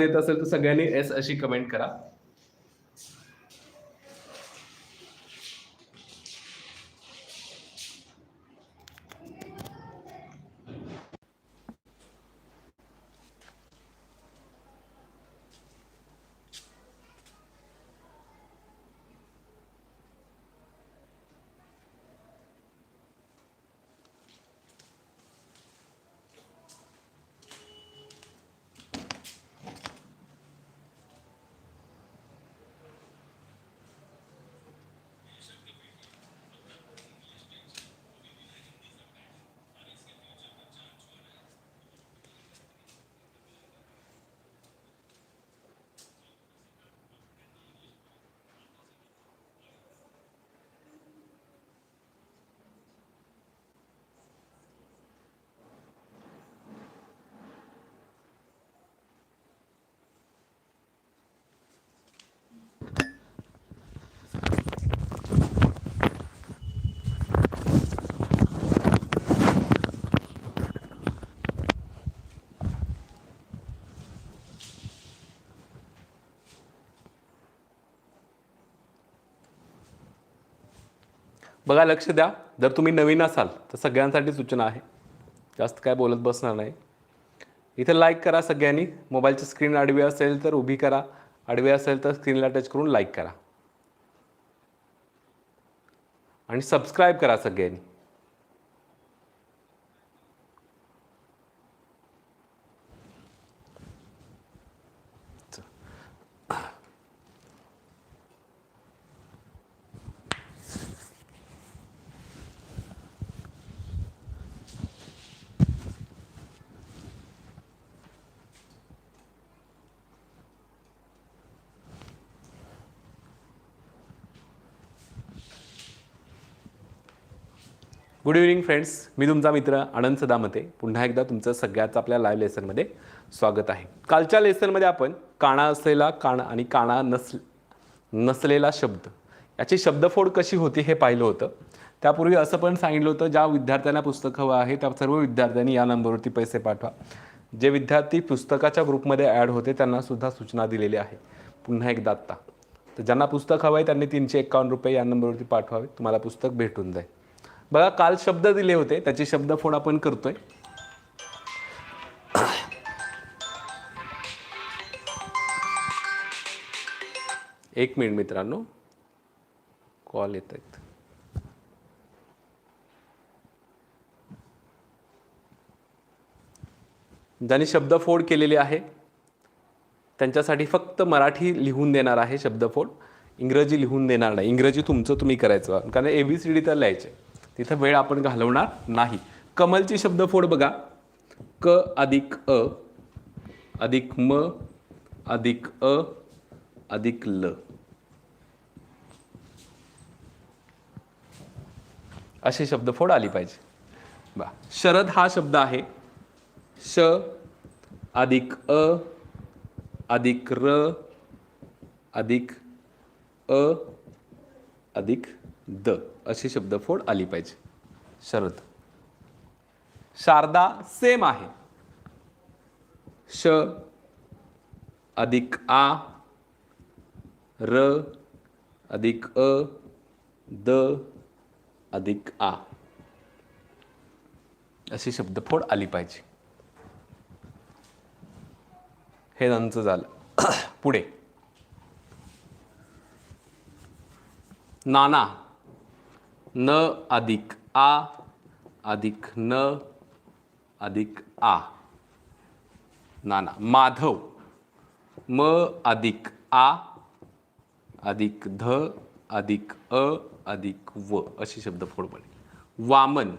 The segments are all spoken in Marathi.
येत असेल तर सगळ्यांनी एस अशी कमेंट करा. बघा लक्ष द्या. जर तुम्ही नवीन असाल तर सगळ्यांसाठी सूचना आहे. जास्त काय बोलत बसणार नाही. इथे लाईक करा सगळ्यांनी. मोबाईलची स्क्रीन आडवी असेल तर उभी करा. आडवी असेल तर स्क्रीनला टच करून लाईक करा. आणि सबस्क्राईब करा सगळ्यांनी. गुड इव्हनिंग फ्रेंड्स मी तुमचा मित्र आनंद सदामते. पुन्हा एकदा तुमचं सगळ्याचं आपल्या लाईव्ह लेसनमध्ये स्वागत आहे. कालच्या लेसनमध्ये आपण काणा असलेला काणा आणि काणा नस नसलेला शब्द याची शब्दफोड कशी होती हे पाहिलं होतं. त्यापूर्वी असं पण सांगितलं होतं ज्या विद्यार्थ्यांना पुस्तक हवं आहे त्या सर्व विद्यार्थ्यांनी या नंबरवरती पैसे पाठवा. जे विद्यार्थी पुस्तकाच्या ग्रुपमध्ये ॲड होते त्यांना सुद्धा सूचना दिलेली आहे. पुन्हा एकदा आत्ता. तर ज्यांना पुस्तक हवं आहे त्यांनी तीनशे एकावन्न रुपये या नंबरवरती पाठवावे. तुम्हाला पुस्तक भेटून जाईल. बघा काल शब्द दिले होते त्याची शब्दफोड आपण करतोय. एक मिनिट मित्रांनो. कॉल येत आहेत. ज्यांनी शब्दफोड केलेली आहे त्यांच्यासाठी फक्त मराठी लिहून देणार आहे शब्दफोड. इंग्रजी लिहून देणार नाही. इंग्रजी तुमचं तुम्ही करायचं. कारण ए बी सी डी तर लिहायचे. तिथं वेळ आपण घालवणार नाही. कमलची शब्दफोड बघा. क अधिक अ अधिक म अधिक अ अधिक ल. अशी शब्दफोड आली पाहिजे. बा शरद हा शब्द आहे. श अधिक अ अधिक र अधिक अ अधिक द अशी शब्दफोड आली पाहिजे. शरद. शारदा सेम आहे. श अधिक आ र अधिक अ द अधिक आ. अशी शब्दफोड आली पाहिजे. हे नंचं झालं. पुढे. नाना. न अधिक आ अधिक न अधिक आ. नाना माधव. म अधिक आ अधिक ध अधिक अ अधिक व अशी शब्दफोड बनेल वामन.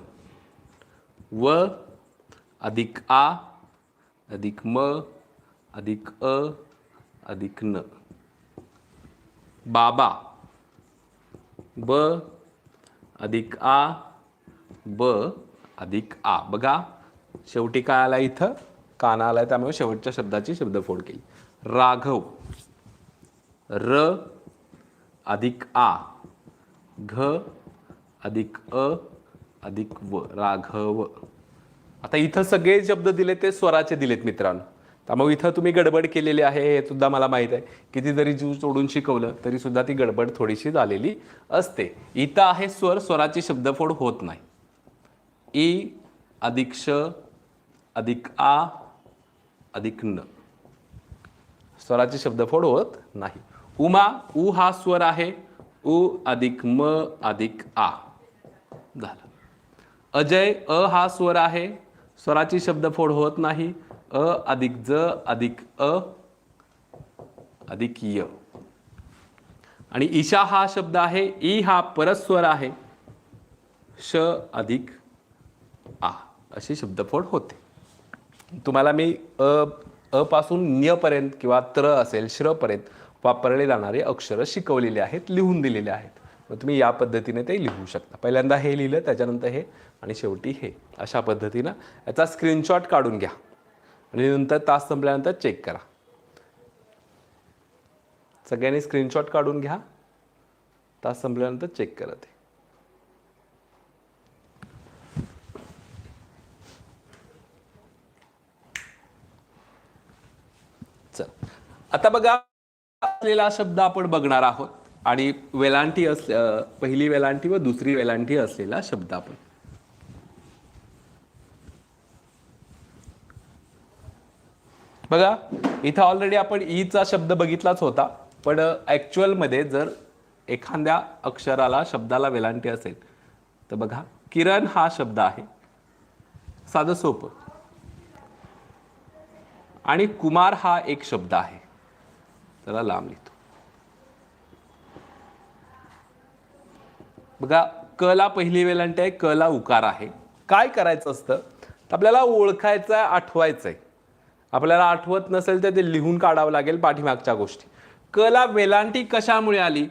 व अधिक आ अधिक म अधिक अ अधिक न. बाबा. ब अधिक आ ब अधिक आ. बघा शेवटी काय आला इथं? काना आलाय त्यामुळे शेवटच्या शब्दाची शब्दफोड केली. राघव र अधिक आ. घ अधिक अ अधिक व. राघव. आता इथं सगळे शब्द दिले ते स्वराचे दिलेत मित्रांनो. त्यामुळे इथं तुम्ही गडबड केलेली आहे हे सुद्धा मला माहीत आहे. किती जरी जीव सोडून शिकवलं तरी सुद्धा ती गडबड थोडीशी झालेली असते. इथं आहे स्वर स्वराची शब्दफोड होत नाही. ई अधिक श अधिक आ अधिक न. स्वराची शब्दफोड होत नाही. उमा उ हा स्वर आहे. उ अधिक म अधिक आ. झालं. अजय अ हा स्वर आहे. स्वराची शब्दफोड होत नाही. अ अधिक ज अधिक अ अधिक य. आणि ईशा हा शब्द आहे ई हा परस्वर आहे. श अधिक आ अशी शब्दफोड होते. तुम्हाला मी अ अ पासून न्यपर्यंत किंवा त्र असेल श्रपर्यंत वापरले जाणारे अक्षरं शिकवलेले आहेत लिहून दिलेले आहेत. मग तुम्ही या पद्धतीने ते लिहू शकता. पहिल्यांदा हे लिहिलं त्याच्यानंतर हे आणि शेवटी हे. अशा पद्धतीनं याचा स्क्रीनशॉट काढून घ्या. आणि नंतर तास संपल्यानंतर चेक करा. सगळ्यांनी स्क्रीनशॉट काढून घ्या. तास संपल्यानंतर चेक करा ते. चल. आता बघा असलेला शब्द आपण बघणार आहोत. आणि वेलांटी अस पहिली वेलांटी व दुसरी वेलांटी असलेला शब्द आपण. बघा इथं ऑलरेडी आपण ईचा शब्द बघितलाच होता पण ॲक्च्युअलमध्ये जर एखाद्या अक्षराला शब्दाला वेलांटी असेल तर बघा किरण हा शब्द आहे. साधं सोपं. आणि कुमार हा एक शब्द आहे. त्याला लांब लिहितो. बघा कला पहिली वेलांटी आहे क ला उकार आहे. काय करायचं असतं? आपल्याला ओळखायचं आहे आठवायचं आहे. आपल्याला आठवत नसेल तर ते लिहून काढावं लागेल पाठीमागच्या गोष्टी. कला वेलांटी कशामुळे आली?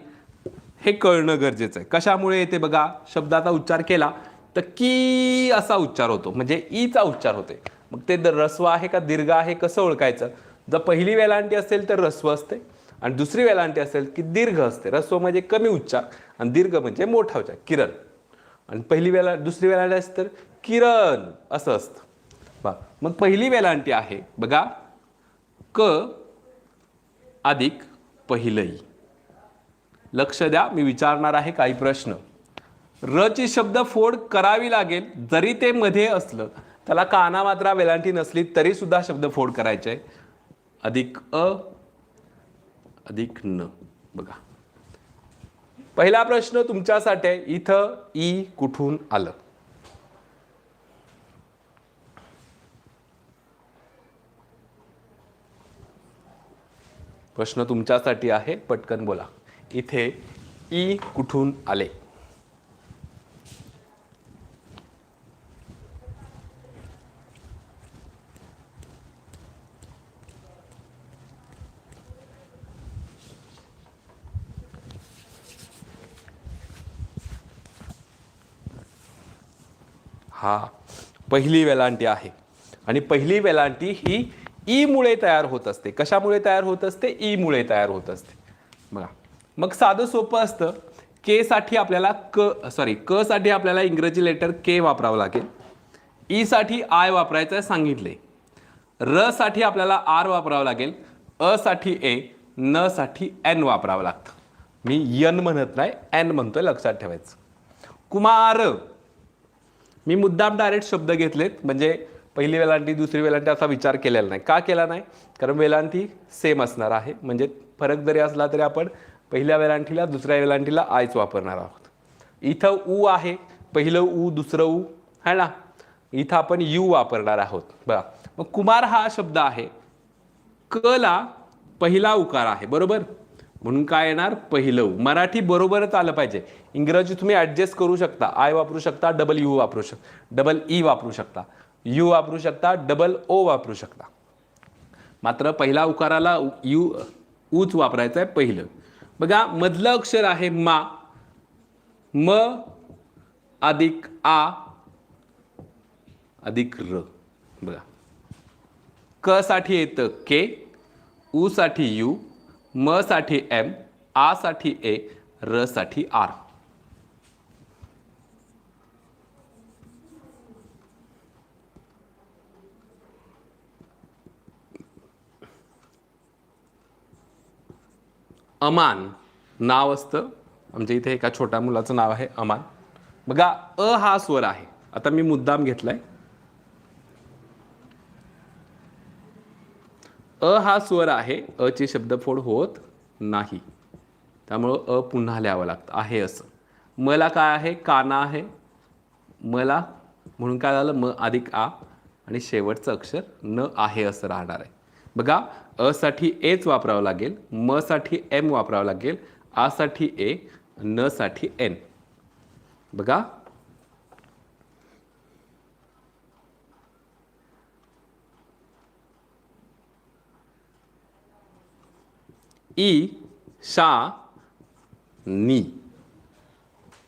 हे कळणं गरजेचं आहे. कशामुळे येते बघा? शब्दाचा उच्चार केला तर की असा उच्चार होतो. म्हणजे ईचा उच्चार होते. मग ते रस्व ऱ्हस्व आहे का? दीर्घ आहे? कसं ओळखायचं? जर पहिली वेलांटी असेल तर ऱ्हस्व असते आणि दुसरी वेलांटी असेल की दीर्घ असते. रस्व म्हणजे कमी उच्चार आणि दीर्घ म्हणजे मोठा उच्चार किरण. आणि पहिली वेला दुसरी वेलांटी असेल तर किरण असं असतं. वा मग पहिली वेलांटी आहे. बघा. क अधिक पहिलई. लक्ष द्या मी विचारणार आहे काही प्रश्न. र ची शब्द फोड करावी लागेल जरी ते मध्ये असलं. त्याला काना मात्रा वेलांटी नसली तरी सुद्धा शब्द फोड करायचे. आहे. अधिक अ अधिक न. बघा. पहिला प्रश्न तुमच्यासाठी इथं ई कुठून आलं? प्रश्न तुमच्यासाठी आहे पटकन बोला. इथे ई कुठून आले? हा पहिली वेलांटी आहे. आणि पहिली वेलांटी ही ई मुळे तयार होत असते. कशामुळे तयार होत असते? ई मुळे तयार होत असते. बघा. मग साधं सोपं असतं. के साठी आपल्याला क सॉरी क साठी आपल्याला इंग्रजी लेटर के वापरावं लागेल. ई साठी आय वापरायचं आहे सांगितले. र साठी आपल्याला आर वापरावं लागेल. अ साठी ए न साठी एन वापरावं लागतं. मी यन म्हणत नाही एन म्हणतोय लक्षात ठेवायचं. कुमार. मी मुद्दाम डायरेक्ट शब्द घेतलेत. म्हणजे पहिली वेलांटी दुसरी वेलांटी असा विचार केलेला नाही. का केला नाही? कारण वेलांटी सेम असणार आहे. म्हणजे फरक जरी असला तरी आपण पहिल्या वेलांटीला दुसऱ्या वेलांटीला आयच वापरणार आहोत. इथं ऊ आहे. पहिलं ऊ दुसरं ऊ है ना? इथं आपण यू वापरणार आहोत. बघा. मग कुमार हा शब्द आहे. क ला पहिला उकार आहे. बरोबर? म्हणून काय येणार? पहिलं उ. मराठी बरोबरच आलं पाहिजे. इंग्रजी तुम्ही ॲडजस्ट करू शकता. आय वापरू शकता डबल यू वापरू शकता. डबल ई e वापरू शकता. यू वापरू शकता डबल ओ वापरू शकता. मात्र पहिला उकाराला यू ऊच वापरायचं आहे पहिलं. बघा मधलं अक्षर आहे मा. म अधिक आ अधिक र. बघा. क साठी येतं के ऊ साठी यू म साठी एम आ साठी ए र साठी आर. अमान. नाव असतं. आमच्या इथे एका छोट्या मुलाचं नाव आहे अमान. बघा अ हा स्वर आहे. आता मी मुद्दाम घेतलाय. अ हा स्वर आहे. अ ची शब्दफोड होत नाही. त्यामुळं अ पुन्हा लिहावं लागतं. आहे असं. मला काय आहे? काना आहे. मला म्हणून काय झालं? म अधिक आ. आणि शेवटचं अक्षर न आहे असं राहणार आहे. बघा अ साठी एच वापरावं लागेल म साठी एम वापरावं लागेल आ साठी ए न साठी एन. बघा. ई शा नी.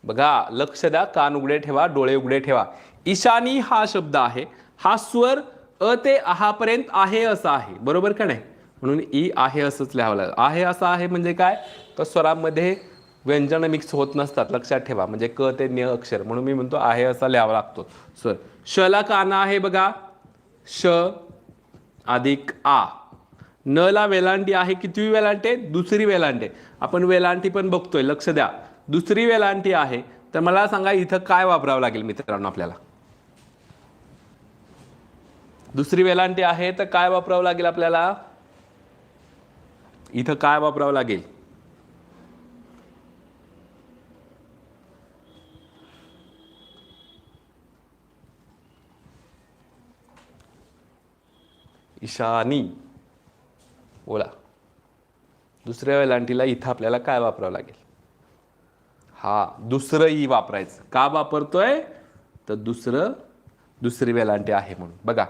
बघा लक्ष द्या कान उघडे ठेवा डोळे उघडे ठेवा. ईशानी हा शब्द आहे. हा स्वर अ ते आहापर्यंत आहे असा आहे. बरोबर का नाही? म्हणून ई आहे असंच लिहावं लागेल. आहे असं आहे म्हणजे काय? तर स्वरामध्ये व्यंजन मिक्स होत नसतात लक्षात ठेवा. म्हणजे क ते न अक्षर. म्हणून मी म्हणतो आहे असा लिहावा लागतो. स्वर शला काना आहे बघा? श अधिक आ. न ला वेलांटी आहे कितवी वेलांटी? आहे? दुसरी वेलांटी आहे. आपण वेलांटी पण बघतोय लक्ष द्या. दुसरी वेलांटी आहे. तर मला सांगा इथं काय वापरावं लागेल मित्रांनो आपल्याला? दुसरी वेलांटी आहे तर काय वापरावं लागेल आपल्याला? इथं काय वापरावं लागेल? ईशानी. बोला. दुसऱ्या वेलांटीला इथं आपल्याला काय वापरावं लागेल? हा दुसरं ई वापरायचं. का वापरतोय? तर दुसरं दुसरी वेलांटी आहे म्हणून. बघा.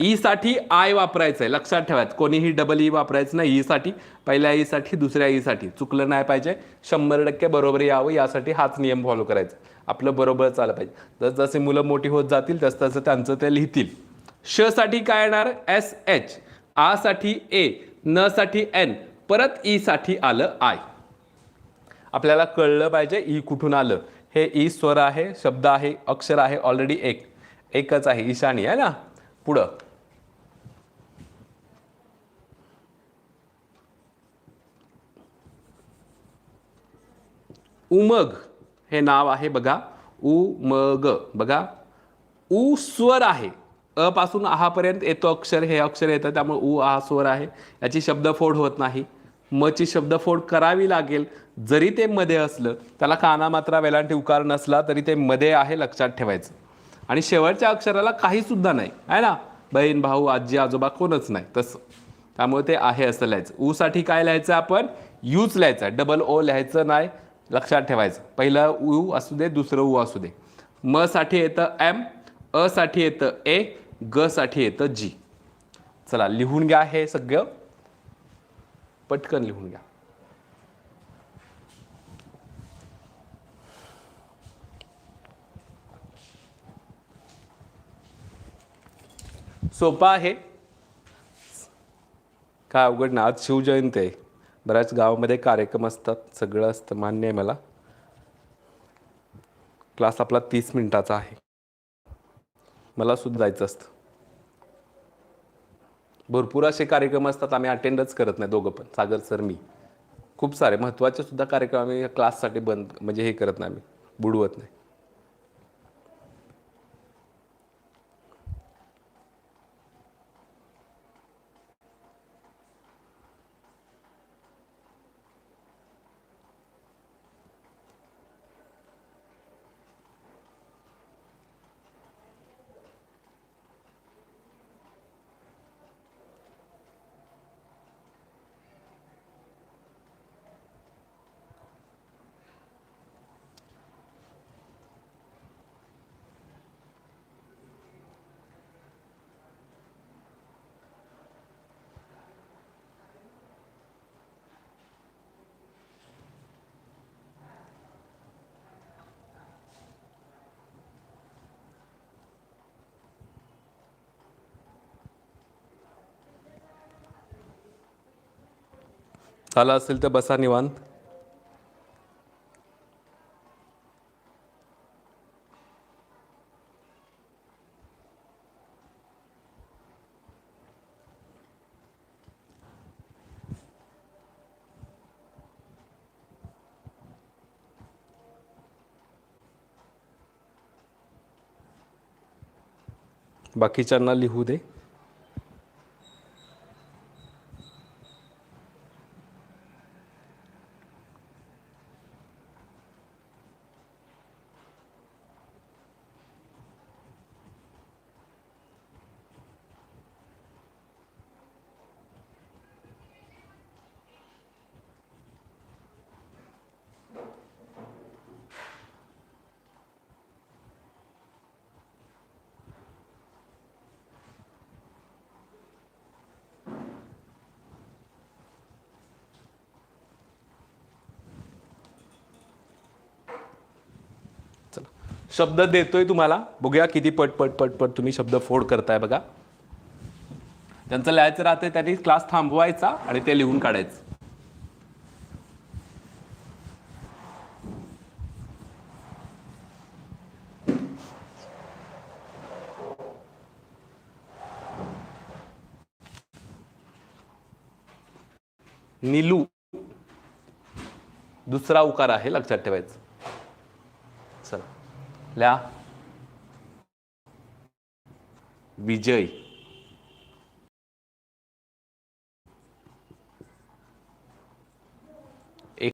ई साठी आय वापरायचं आहे लक्षात ठेवायचं कोणीही डबल ई e वापरायचं नाही. ई साठी पहिल्या ई साठी दुसऱ्या ई साठी चुकलं नाही पाहिजे. शंभर टक्के बरोबर यावं. यासाठी हाच नियम फॉलो करायचा. आपलं बरोबर चाललं पाहिजे. जसजसे मुलं मोठी होत जातील तस तसं त्यांचं ते लिहितील. श साठी काय येणार? एस एच आ साठी ए न साठी एन परत ई साठी आलं आय आपल्याला कळलं पाहिजे ई कुठून आलं? हे ई स्वर आहे शब्द आहे अक्षर आहे ऑलरेडी एक. एकच आहे ईशानी आहे ना? पुढं. उमग हे नाव आहे बघा. उमग. बघा. उ स्वर आहे. अ पासून आहापर्यंत येतो अक्षर हे अक्षर येतं त्यामुळे उ आ स्वर आहे. याची शब्दफोड होत नाही. म ची शब्दफोड करावी लागेल. जरी ते मध्ये असलं त्याला काना मात्रा वेलांटी उकार नसला तरी ते मध्ये आहे लक्षात ठेवायचं. आणि शेवटच्या अक्षराला काहीसुद्धा नाही. आहे ना? बहीण भाऊ आजी आजोबा कोणच नाही. तसं. त्यामुळे ते आहे असं लिहायचं. ऊसाठी काय लिहायचं आपण? यूच लिहायचं. डबल ओ लिहायचं नाही. लक्षात ठेवायचं. पहिलं ऊ असू दे दुसरं ऊ असू दे. म साठी येतं एम अ साठी येतं ए ग साठी येतं जी. चला लिहून घ्या हे सगळं. पटकन लिहून घ्या. सोपा आहे. काय अवघड ना आज शिवजयंती आहे. बऱ्याच गावामध्ये कार्यक्रम असतात सगळं असतं मान्य आहे मला. क्लास आपला तीस मिनिटाचा आहे. मला सुद्धा जायचं असतं. भरपूर असे कार्यक्रम असतात आम्ही अटेंडच करत नाही दोघं पण. सागर सर मी. खूप सारे महत्त्वाचे सुद्धा कार्यक्रम आम्ही क्लाससाठी बंद म्हणजे हे करत नाही आम्ही. बुडवत नाही. झाला असेल तर बसा निवांत. बाकीच्यांना लिहू दे. शब्द देतोय तुम्हाला. बघूया किती पट पट पट पट तुम्ही शब्द फोड करताय बघा. त्यांचं लिहायचं राहते त्यांनी क्लास थांबवायचा आणि ते लिहून काढायचं. निलू. दुसरा उकार आहे लक्षात ठेवायचं. आपल्या विजय एक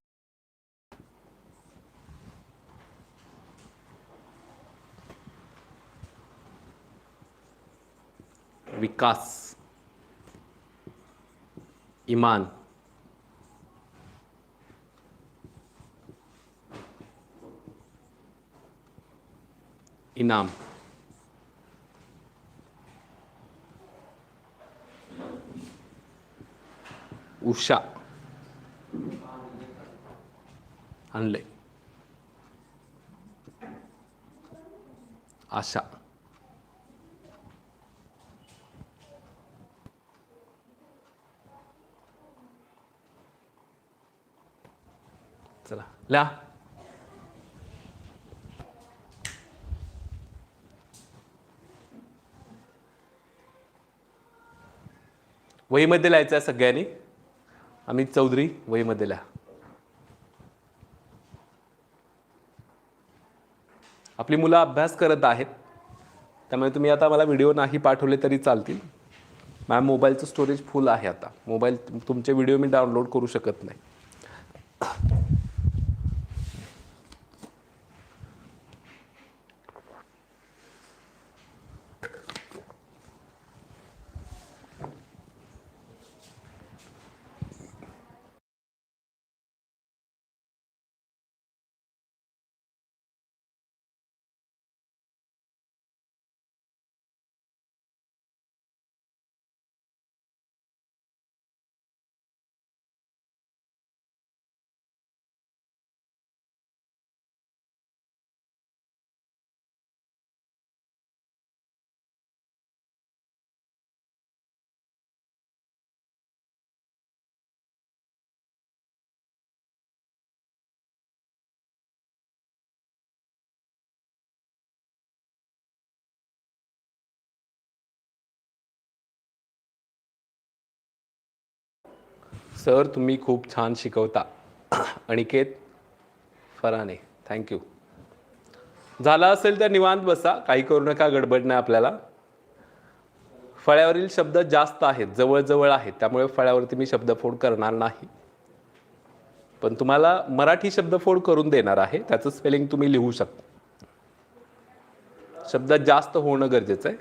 विकास इमान इनाम उषा आणले आशा चला ल्या वहीमध्ये लिहायचं आहे सगळ्यांनी. अमित चौधरी वहीमध्ये लिहा. आपली मुलं अभ्यास करत आहेत. त्यामुळे तुम्ही आता मला व्हिडिओ नाही पाठवले तरी चालतील. मॅम मोबाईलचं स्टोरेज फुल आहे आता. मोबाईल तुमचे व्हिडिओ मी डाउनलोड करू शकत नाही. सर तुम्ही खूप छान शिकवता. अनिकेत फराने थँक्यू झाला असेल तर निवांत बसा काही करू नका गडबड नाही आपल्याला. फळ्यावरील शब्द जास्त आहेत जवळजवळ आहेत त्यामुळे फळ्यावरती मी शब्दफोड करणार नाही. पण तुम्हाला मराठी शब्दफोड करून देणार आहे त्याचं स्पेलिंग तुम्ही लिहू शकता. शब्द जास्त होणं गरजेचं आहे.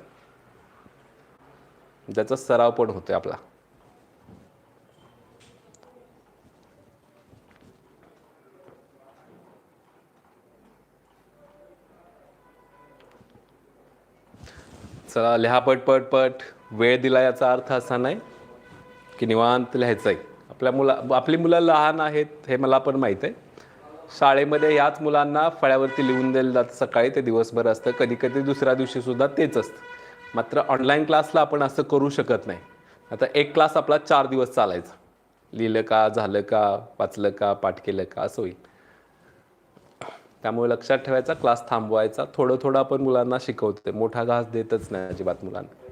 ज्याचा सराव पण होतोय आपला. चला लिहा पट पट पट. वेळ दिला याचा अर्थ असा नाही की निवांत लिहायचं आहे आपल्या मुला आपली मुलं लहान आहेत हे मला पण माहीत आहे. शाळेमध्ये याच मुलांना फळ्यावरती लिहून दिलं जातं. सकाळी ते दिवसभर असतं. कधी कधी दुसऱ्या दिवशीसुद्धा तेच असतं. मात्र ऑनलाईन क्लासला आपण असं करू शकत नाही. आता एक क्लास आपला चार दिवस चालायचा. लिहिलं का झालं का वाचलं का पाठ केलं का असं होईल. त्यामुळे लक्षात ठेवायचा क्लास थांबवायचा. थोडं थोडं आपण मुलांना शिकवते मोठा घास देतच नाही अजिबात मुलांना.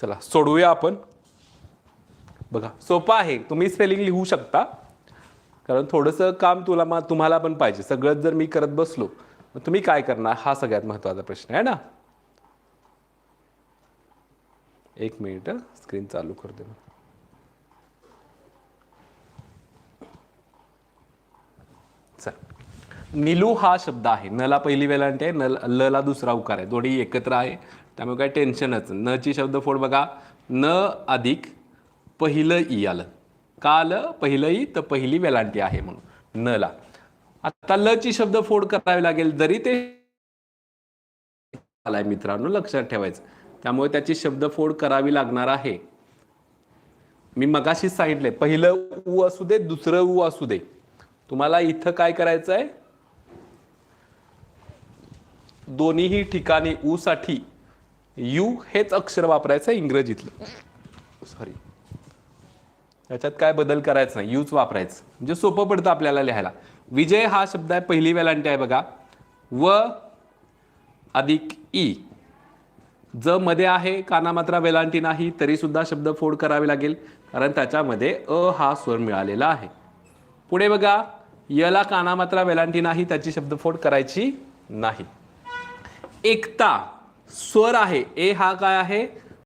चला सोडवूया आपण. बघा सोपं आहे. तुम्ही स्पेलिंग लिहू शकता. कारण थोडंसं काम तुला मा तुम्हाला पण पाहिजे. सगळंच जर मी करत बसलो मग तुम्ही काय करणार? हा सगळ्यात महत्त्वाचा प्रश्न आहे ना? एक मिनिट स्क्रीन चालू करते मग. चल. निलू हा शब्द आहे. नला पहिली वेलांटी आहे. नल लला दुसरा उकार आहे. दोन्ही एकत्र आहे. त्यामुळे काय टेन्शनच. न ची शब्दफोड बघा. न अधिक पहिलं ई आलं. का आलं? पहिलं ई तर पहिली वेलांटी आहे म्हणून. न ला. आता ल ची शब्द फोड करावी लागेल जरी ते आलाय मित्रांनो लक्षात ठेवायचं. त्यामुळे त्याची शब्द फोड करावी लागणार आहे. मी मगाशीच सांगितले पहिलं उ असू दे दुसरं ऊ असू दे. तुम्हाला इथं काय करायचं आहे दोन्हीही ठिकाणी ऊसाठी साठी यू हेच अक्षर वापरायचं आहे इंग्रजीतलं. सॉरी याच्यात काय बदल करायचं नाही यूच वापरायचं. म्हणजे सोपं पडतं आपल्याला लिहायला. विजय हा शब्द आहे पहिली वेलांटी आहे बघा. व अधिक ई. ज मध्ये आहे कानामात्रा वेलांटी नाही तरी सुद्धा शब्द फोड करावे लागेल. कारण त्याच्यामध्ये अ हा स्वर मिळालेला आहे. पुढे बघा. यला कानामात्रा वेलांटी नाही त्याची शब्दफोड करायची नाही. एकता. स्वर आहे. ए हा काय आहे?